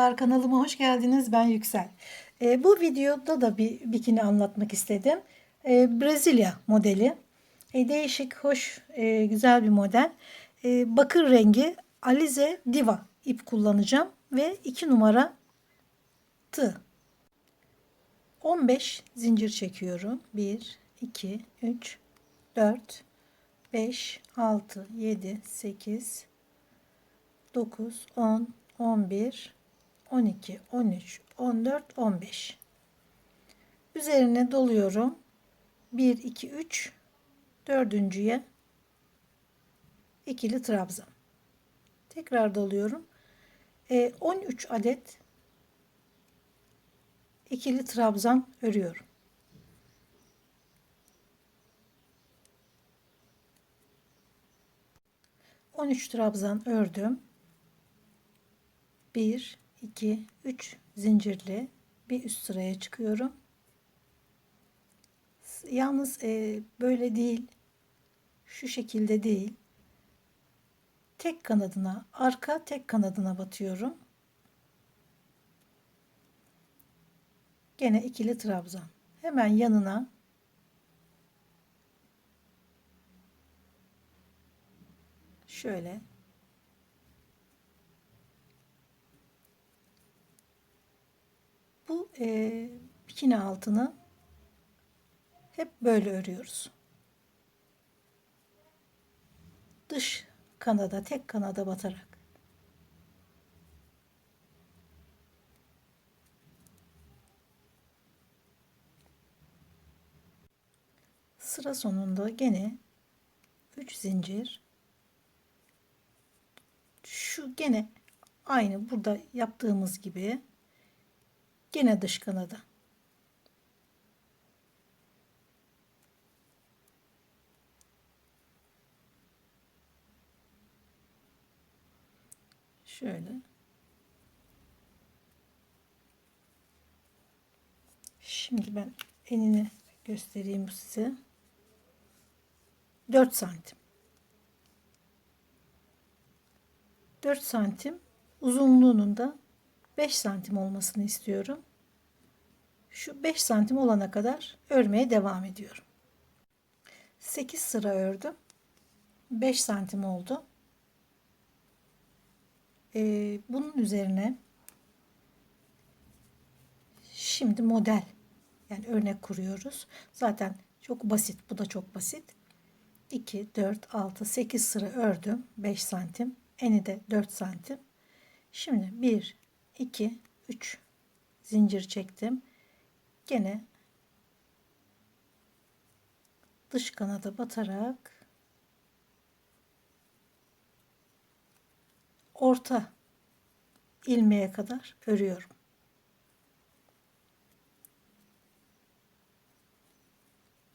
Merhabalar kanalıma hoş geldiniz. Ben Yüksel. Ee, bu videoda da bir bikini anlatmak istedim. Ee, Brezilya modeli. Ee, değişik, hoş, e, güzel bir model. Ee, bakır rengi Alize Diva ip kullanacağım ve 2 numara tığ. 15 zincir çekiyorum. 1 2 3 4 5 6 7 8 9 10 11 12 13 14 15 üzerine doluyorum. 1 2 3 dördüncüye ikili trabzan. Tekrar doluyorum. E, 13 adet ikili trabzan örüyorum. On üç trabzan ördüm. 1 2 3 zincirli bir üst sıraya çıkıyorum. Yalnız e, böyle değil. Şu şekilde değil. Tek kanadına, arka tek kanadına batıyorum. Gene ikili trabzan. Hemen yanına şöyle bu e, bikini altını hep böyle örüyoruz. Dış kanada, tek kanada batarak. Sıra sonunda gene 3 zincir şu gene aynı burada yaptığımız gibi Gene dış kanada. Şöyle. Şimdi ben enini göstereyim size. 4 santim. 4 santim uzunluğunun da 5 santim olmasını istiyorum. Şu 5 santim olana kadar örmeye devam ediyorum. 8 sıra ördüm. 5 santim oldu. Ee, bunun üzerine şimdi model yani örnek kuruyoruz. Zaten çok basit. Bu da çok basit. 2, 4, 6, 8 sıra ördüm. 5 santim. Eni de 4 santim. Şimdi 1, 2 3 zincir çektim. Gene dış kanada batarak orta ilmeğe kadar örüyorum.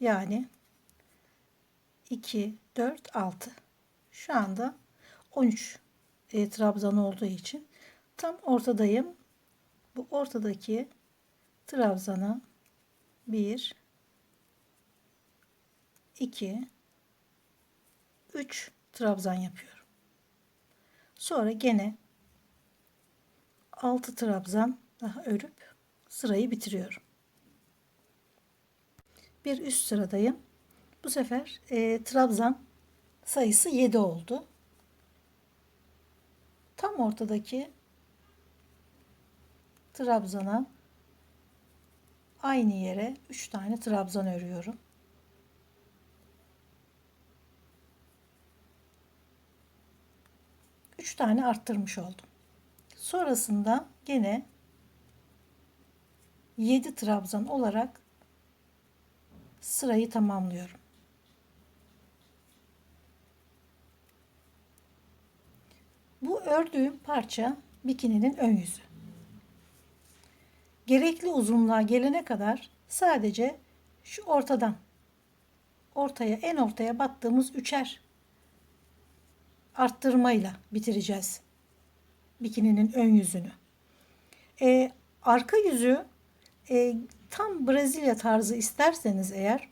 Yani 2 4 6 şu anda 13 e, trabzan olduğu için tam ortadayım. Bu ortadaki trabzana 1 2 3 trabzan yapıyorum. Sonra gene 6 trabzan daha örüp sırayı bitiriyorum. Bir üst sıradayım. Bu sefer e, trabzan sayısı 7 oldu. Tam ortadaki trabzana aynı yere 3 tane trabzan örüyorum. Üç tane arttırmış oldum. Sonrasında gene 7 trabzan olarak sırayı tamamlıyorum. Bu ördüğüm parça bikininin ön yüzü gerekli uzunluğa gelene kadar sadece şu ortadan ortaya en ortaya battığımız üçer arttırmayla bitireceğiz bikininin ön yüzünü. Ee, arka yüzü e, tam Brezilya tarzı isterseniz eğer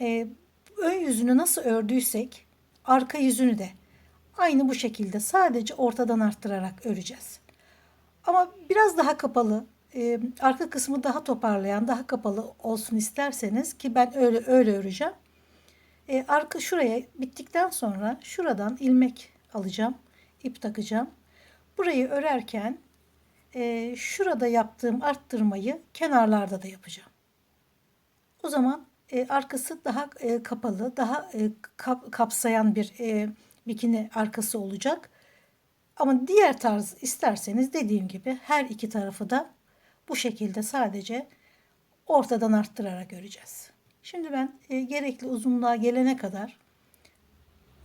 e, ön yüzünü nasıl ördüysek arka yüzünü de aynı bu şekilde sadece ortadan arttırarak öreceğiz. Ama biraz daha kapalı, e, arka kısmı daha toparlayan, daha kapalı olsun isterseniz ki ben öyle öyle öreceğim. E, arka şuraya bittikten sonra şuradan ilmek alacağım, ip takacağım. Burayı örerken e, şurada yaptığım arttırmayı kenarlarda da yapacağım. O zaman e, arkası daha e, kapalı, daha e, kap, kapsayan bir e, bikini arkası olacak. Ama diğer tarz isterseniz dediğim gibi her iki tarafı da bu şekilde sadece ortadan arttırarak öreceğiz. Şimdi ben e, gerekli uzunluğa gelene kadar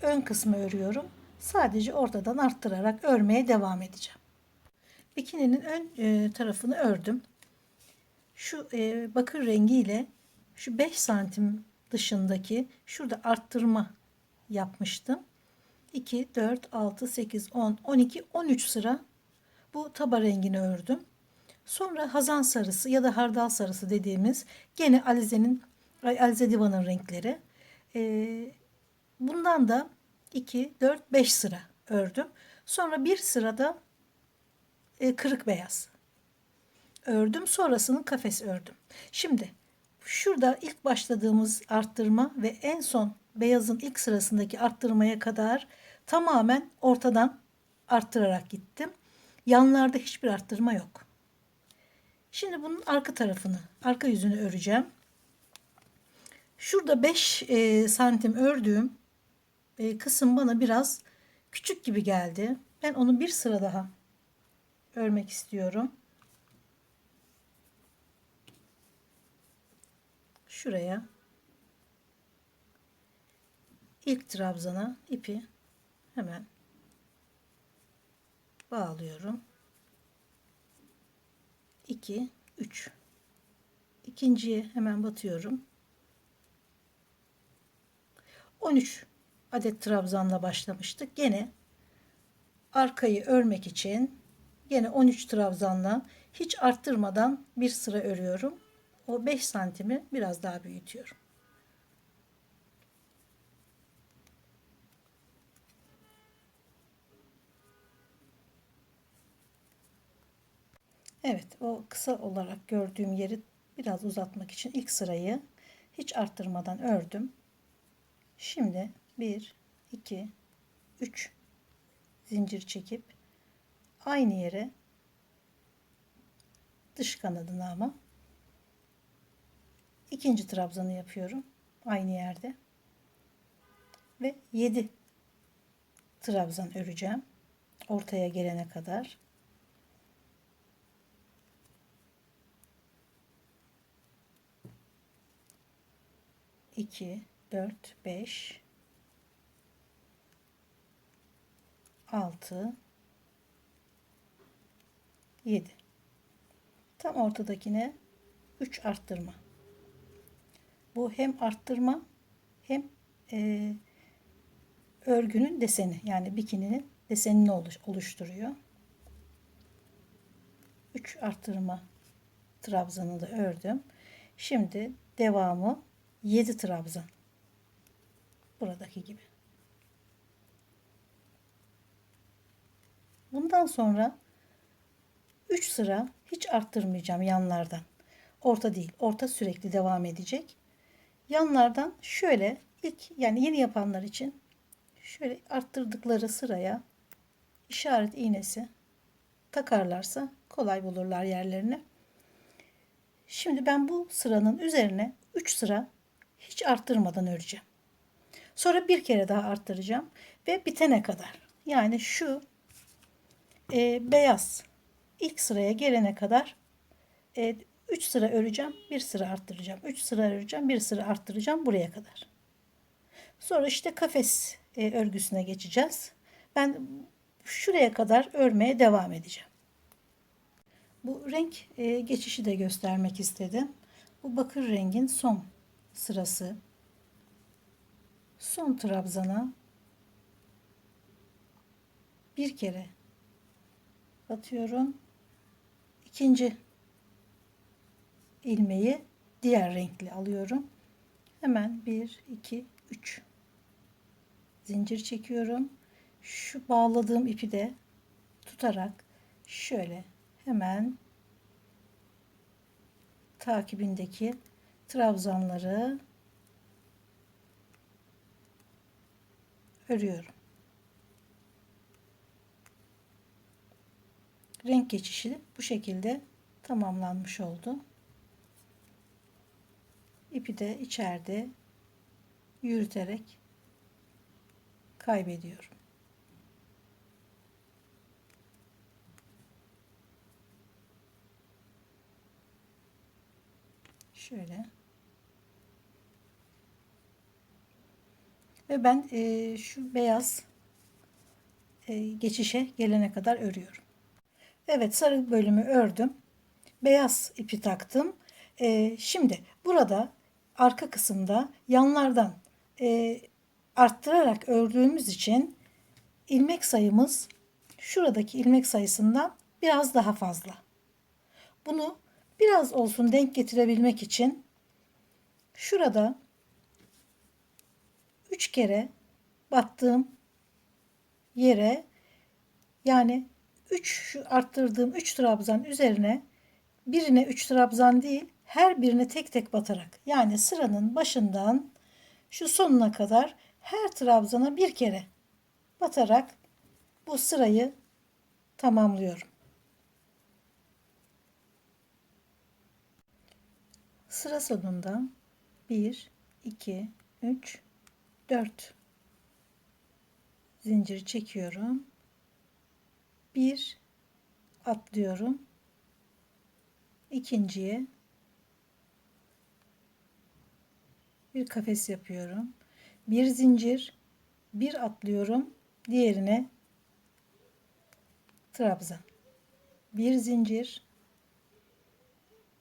ön kısmı örüyorum. Sadece ortadan arttırarak örmeye devam edeceğim. Bikininin ön e, tarafını ördüm. Şu e, bakır rengiyle şu 5 santim dışındaki şurada arttırma yapmıştım. 2, 4, 6, 8, 10, 12, 13 sıra bu taba rengini ördüm. Sonra hazan sarısı ya da hardal sarısı dediğimiz gene Alize'nin Alize Divan'ın renkleri. Ee, bundan da 2, 4, 5 sıra ördüm. Sonra bir sırada e, kırık beyaz ördüm. Sonrasını kafes ördüm. Şimdi şurada ilk başladığımız arttırma ve en son beyazın ilk sırasındaki arttırmaya kadar tamamen ortadan arttırarak gittim. Yanlarda hiçbir arttırma yok. Şimdi bunun arka tarafını, arka yüzünü öreceğim. Şurada 5 e, santim ördüğüm e, kısım bana biraz küçük gibi geldi. Ben onu bir sıra daha örmek istiyorum. Şuraya ilk trabzana ipi hemen bağlıyorum. 2 3 ikinciye hemen batıyorum. 13 adet trabzanla başlamıştık. Gene arkayı örmek için gene 13 trabzanla hiç arttırmadan bir sıra örüyorum. O 5 santimi biraz daha büyütüyorum. Evet o kısa olarak gördüğüm yeri biraz uzatmak için ilk sırayı hiç arttırmadan ördüm. Şimdi 1, 2, 3 zincir çekip aynı yere dış kanadını ama ikinci trabzanı yapıyorum aynı yerde ve 7 trabzan öreceğim ortaya gelene kadar 2, 4, 5, 6, 7. Tam ortadakine 3 arttırma. Bu hem arttırma hem e, örgünün deseni yani bikininin desenini oluşturuyor. 3 arttırma trabzanı da ördüm. Şimdi devamı 7 trabzan. Buradaki gibi. Bundan sonra 3 sıra hiç arttırmayacağım yanlardan. Orta değil. Orta sürekli devam edecek. Yanlardan şöyle ilk yani yeni yapanlar için şöyle arttırdıkları sıraya işaret iğnesi takarlarsa kolay bulurlar yerlerini. Şimdi ben bu sıranın üzerine 3 sıra hiç arttırmadan öreceğim. Sonra bir kere daha arttıracağım ve bitene kadar. Yani şu e, beyaz ilk sıraya gelene kadar e, 3 sıra öreceğim, bir sıra arttıracağım. 3 sıra öreceğim, bir sıra arttıracağım buraya kadar. Sonra işte kafes e, örgüsüne geçeceğiz. Ben şuraya kadar örmeye devam edeceğim. Bu renk e, geçişi de göstermek istedim. Bu bakır rengin son sırası son trabzana bir kere batıyorum. İkinci ilmeği diğer renkli alıyorum. Hemen 1 2 3 zincir çekiyorum. Şu bağladığım ipi de tutarak şöyle hemen takibindeki trabzanları örüyorum. Renk geçişi bu şekilde tamamlanmış oldu. İpi de içeride yürüterek kaybediyorum. Şöyle. Ve ben e, şu beyaz e, geçişe gelene kadar örüyorum. Evet sarı bölümü ördüm. Beyaz ipi taktım. E, şimdi burada arka kısımda yanlardan e, arttırarak ördüğümüz için ilmek sayımız şuradaki ilmek sayısından biraz daha fazla. Bunu biraz olsun denk getirebilmek için şurada 3 kere battığım yere yani 3 şu arttırdığım 3 trabzan üzerine birine 3 trabzan değil her birine tek tek batarak yani sıranın başından şu sonuna kadar her trabzana bir kere batarak bu sırayı tamamlıyorum. Sıra sonunda 1 2 3 4 zincir çekiyorum. 1 atlıyorum. İkinciye bir kafes yapıyorum. Bir zincir, bir atlıyorum. Diğerine trabzan. Bir zincir,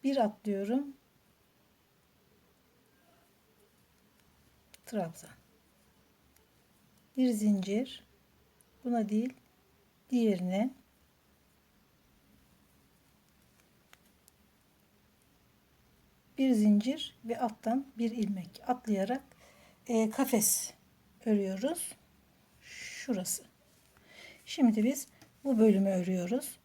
bir atlıyorum. Trabzan. Bir zincir. Buna değil, diğerine bir zincir ve alttan bir ilmek atlayarak e, kafes örüyoruz. Şurası. Şimdi biz bu bölümü örüyoruz.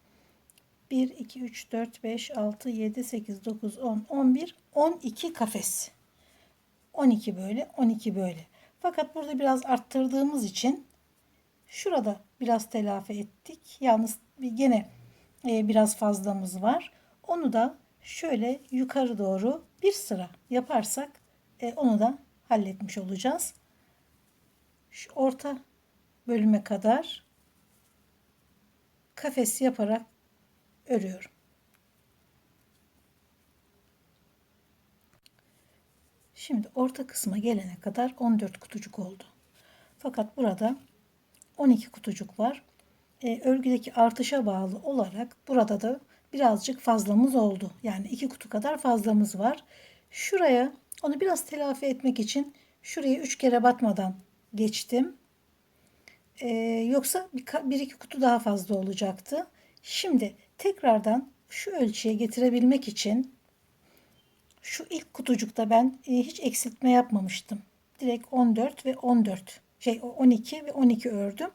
1, 2, 3, 4, 5, 6, 7, 8, 9, 10, 11, 12 kafes. 12 böyle, 12 böyle. Fakat burada biraz arttırdığımız için şurada biraz telafi ettik. Yalnız gene e, biraz fazlamız var. Onu da şöyle yukarı doğru bir sıra yaparsak e, onu da halletmiş olacağız. Şu orta bölüme kadar kafes yaparak örüyorum. Şimdi orta kısma gelene kadar 14 kutucuk oldu. Fakat burada 12 kutucuk var. E, örgüdeki artışa bağlı olarak burada da birazcık fazlamız oldu. Yani iki kutu kadar fazlamız var. Şuraya onu biraz telafi etmek için şuraya üç kere batmadan geçtim. Ee, yoksa bir, bir iki kutu daha fazla olacaktı. Şimdi tekrardan şu ölçüye getirebilmek için şu ilk kutucukta ben e, hiç eksiltme yapmamıştım. Direkt 14 ve 14 şey 12 ve 12 ördüm.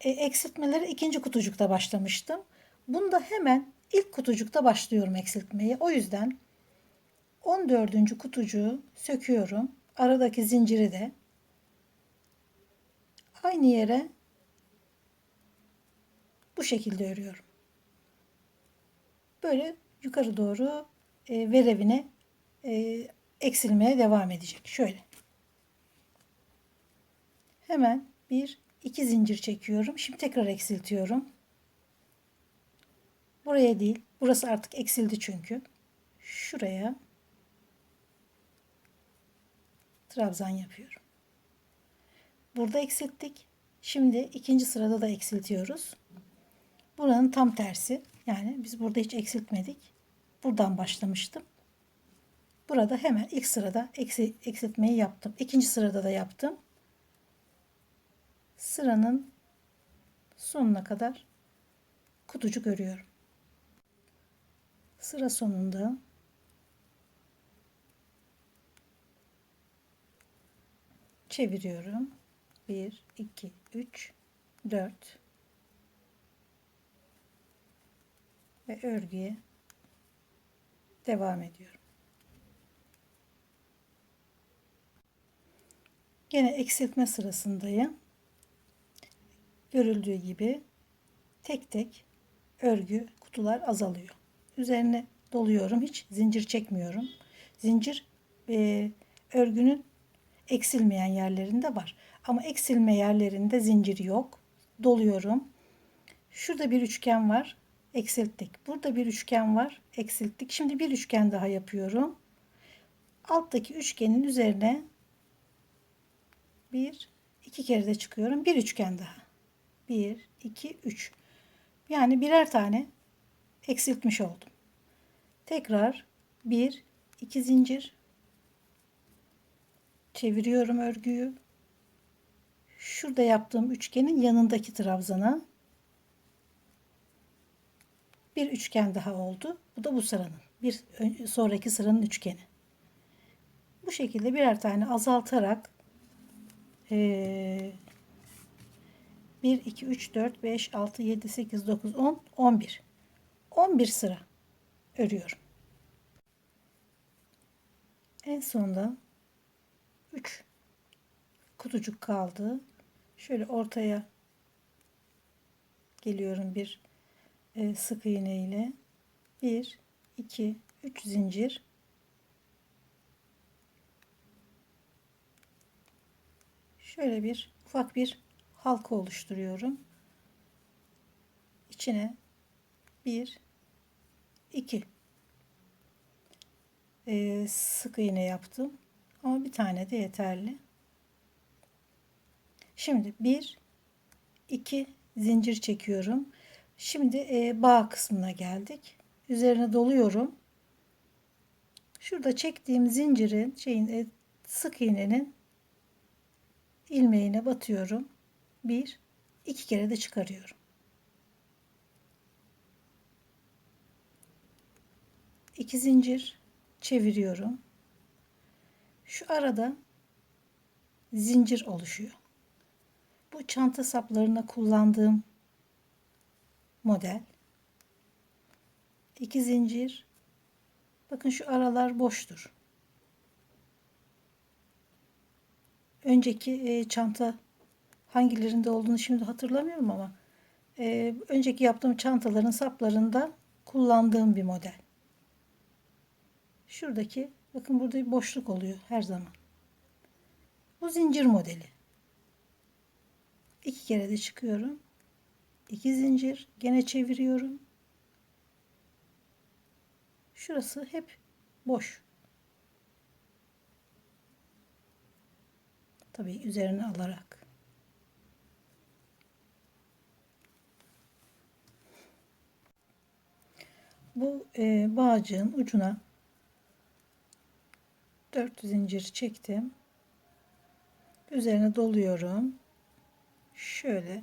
E, eksiltmeleri ikinci kutucukta başlamıştım. Bunda hemen ilk kutucukta başlıyorum eksiltmeye. O yüzden 14. kutucuğu söküyorum. Aradaki zinciri de aynı yere bu şekilde örüyorum. Böyle yukarı doğru e, verevine e, eksilmeye devam edecek. Şöyle. Hemen bir iki zincir çekiyorum. Şimdi tekrar eksiltiyorum. Buraya değil. Burası artık eksildi çünkü. Şuraya trabzan yapıyorum. Burada eksilttik. Şimdi ikinci sırada da eksiltiyoruz. Buranın tam tersi. Yani biz burada hiç eksiltmedik. Buradan başlamıştım. Burada hemen ilk sırada eksiltmeyi yaptım. İkinci sırada da yaptım. Sıranın sonuna kadar kutucuk örüyorum. Sıra sonunda çeviriyorum. 1 2 3 4 ve örgüye devam ediyorum. Gene eksiltme sırasındayım. Görüldüğü gibi tek tek örgü kutular azalıyor. Üzerine doluyorum. Hiç zincir çekmiyorum. Zincir e, örgünün eksilmeyen yerlerinde var. Ama eksilme yerlerinde zincir yok. Doluyorum. Şurada bir üçgen var. Eksilttik. Burada bir üçgen var. Eksilttik. Şimdi bir üçgen daha yapıyorum. Alttaki üçgenin üzerine bir, iki kere de çıkıyorum. Bir üçgen daha. Bir, iki, üç. Yani birer tane eksiltmiş oldum. Tekrar bir, iki zincir çeviriyorum örgüyü. Şurada yaptığım üçgenin yanındaki trabzana bir üçgen daha oldu. Bu da bu sıranın. Bir sonraki sıranın üçgeni. Bu şekilde birer tane azaltarak 1, 2, 3, 4, 5, 6, 7, 8, 9, 10, 11. 11 sıra örüyorum. En sonda 3 kutucuk kaldı. Şöyle ortaya geliyorum bir e, sık iğne ile 1 2 3 zincir şöyle bir ufak bir halka oluşturuyorum. İçine 1 2 e, sık iğne yaptım. Ama bir tane de yeterli. Şimdi 1 2 zincir çekiyorum. Şimdi e, bağ kısmına geldik. Üzerine doluyorum. Şurada çektiğim zincirin şeyin e, sık iğnenin ilmeğine batıyorum. Bir, iki kere de çıkarıyorum. İki zincir çeviriyorum. Şu arada zincir oluşuyor. Bu çanta saplarına kullandığım model. İki zincir. Bakın şu aralar boştur. Önceki e, çanta hangilerinde olduğunu şimdi hatırlamıyorum ama e, önceki yaptığım çantaların saplarında kullandığım bir model. Şuradaki bakın burada bir boşluk oluyor her zaman. Bu zincir modeli. İki kere de çıkıyorum. İki zincir gene çeviriyorum. Şurası hep boş. Tabii üzerine alarak. Bu e, bağcığın ucuna 4 zincir çektim. Üzerine doluyorum. Şöyle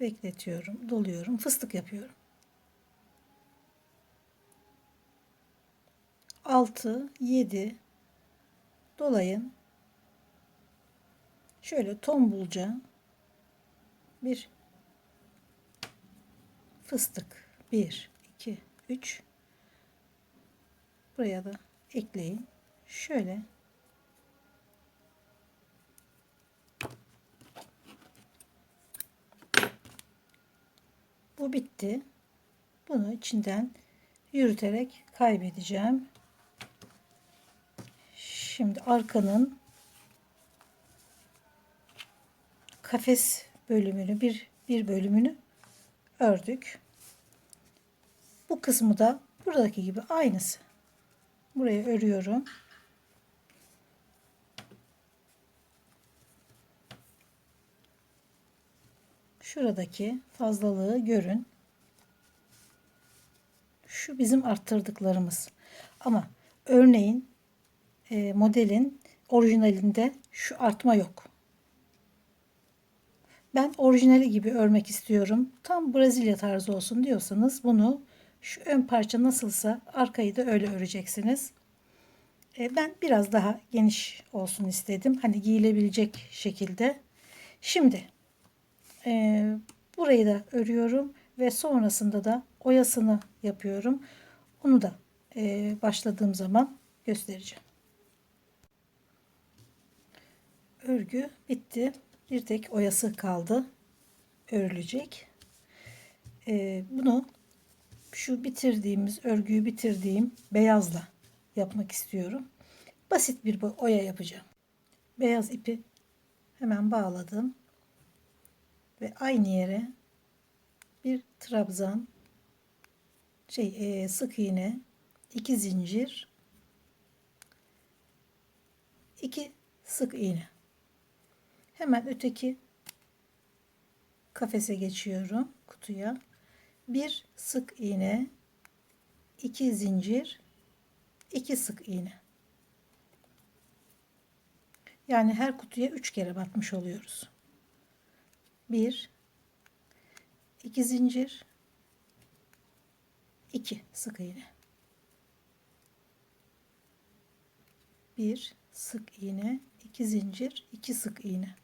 bekletiyorum, doluyorum, fıstık yapıyorum. 6 7 dolayın şöyle tombulca bir fıstık. 1 2 3 buraya da ekleyin. Şöyle. Bu bitti. Bunu içinden yürüterek kaybedeceğim. Şimdi arkanın kafes bölümünü bir, bir bölümünü ördük. Bu kısmı da buradaki gibi aynısı. Buraya örüyorum. Şuradaki fazlalığı görün. Şu bizim arttırdıklarımız. Ama örneğin e, modelin orijinalinde şu artma yok. Ben orijinali gibi örmek istiyorum. Tam Brezilya tarzı olsun diyorsanız bunu şu ön parça nasılsa arkayı da öyle öreceksiniz. E, ben biraz daha geniş olsun istedim. Hani giyilebilecek şekilde. Şimdi e, burayı da örüyorum ve sonrasında da oyasını yapıyorum. Onu da e, başladığım zaman göstereceğim. Örgü bitti. Bir tek oyası kaldı. Örülecek. E, bunu şu bitirdiğimiz örgüyü bitirdiğim beyazla yapmak istiyorum. Basit bir oya yapacağım. Beyaz ipi hemen bağladım ve aynı yere bir trabzan şey e, sık iğne iki zincir iki sık iğne hemen öteki kafese geçiyorum kutuya. Bir sık iğne iki zincir iki sık iğne. Yani her kutuya üç kere batmış oluyoruz. Bir 2 zincir 2 sık iğne. 1 sık iğne 2 zincir 2 sık iğne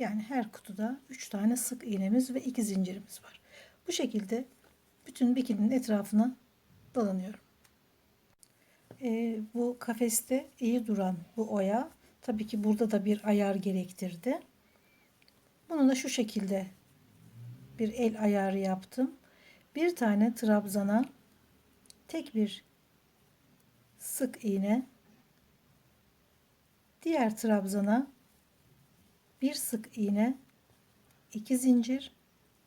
yani her kutuda 3 tane sık iğnemiz ve 2 zincirimiz var. Bu şekilde bütün bikininin etrafına dolanıyorum. Ee, bu kafeste iyi duran bu oya tabii ki burada da bir ayar gerektirdi. Bunu da şu şekilde bir el ayarı yaptım. Bir tane trabzana tek bir sık iğne diğer trabzana bir sık iğne iki zincir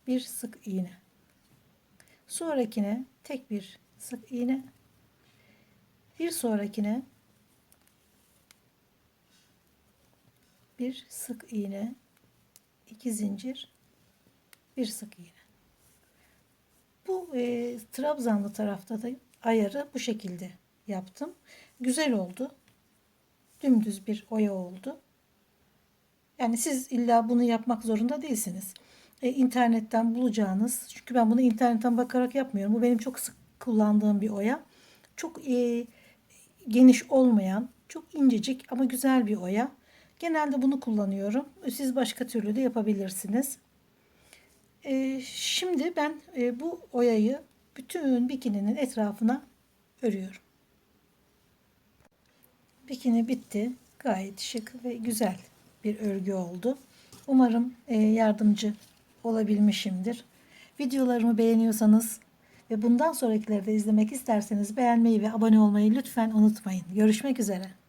bir sık iğne sonrakine tek bir sık iğne bir sonrakine bir sık iğne 2 zincir bir sık iğne. Bu e, trabzanlı tarafta da ayarı bu şekilde yaptım. Güzel oldu. Dümdüz bir oya oldu. Yani siz illa bunu yapmak zorunda değilsiniz. E, internetten bulacağınız, çünkü ben bunu internetten bakarak yapmıyorum. Bu benim çok sık kullandığım bir oya. Çok e, geniş olmayan, çok incecik ama güzel bir oya. Genelde bunu kullanıyorum. Siz başka türlü de yapabilirsiniz. Ee, şimdi ben e, bu oyayı bütün bikininin etrafına örüyorum. Bikini bitti. Gayet şık ve güzel bir örgü oldu. Umarım e, yardımcı olabilmişimdir. Videolarımı beğeniyorsanız ve bundan sonrakileri de izlemek isterseniz beğenmeyi ve abone olmayı lütfen unutmayın. Görüşmek üzere.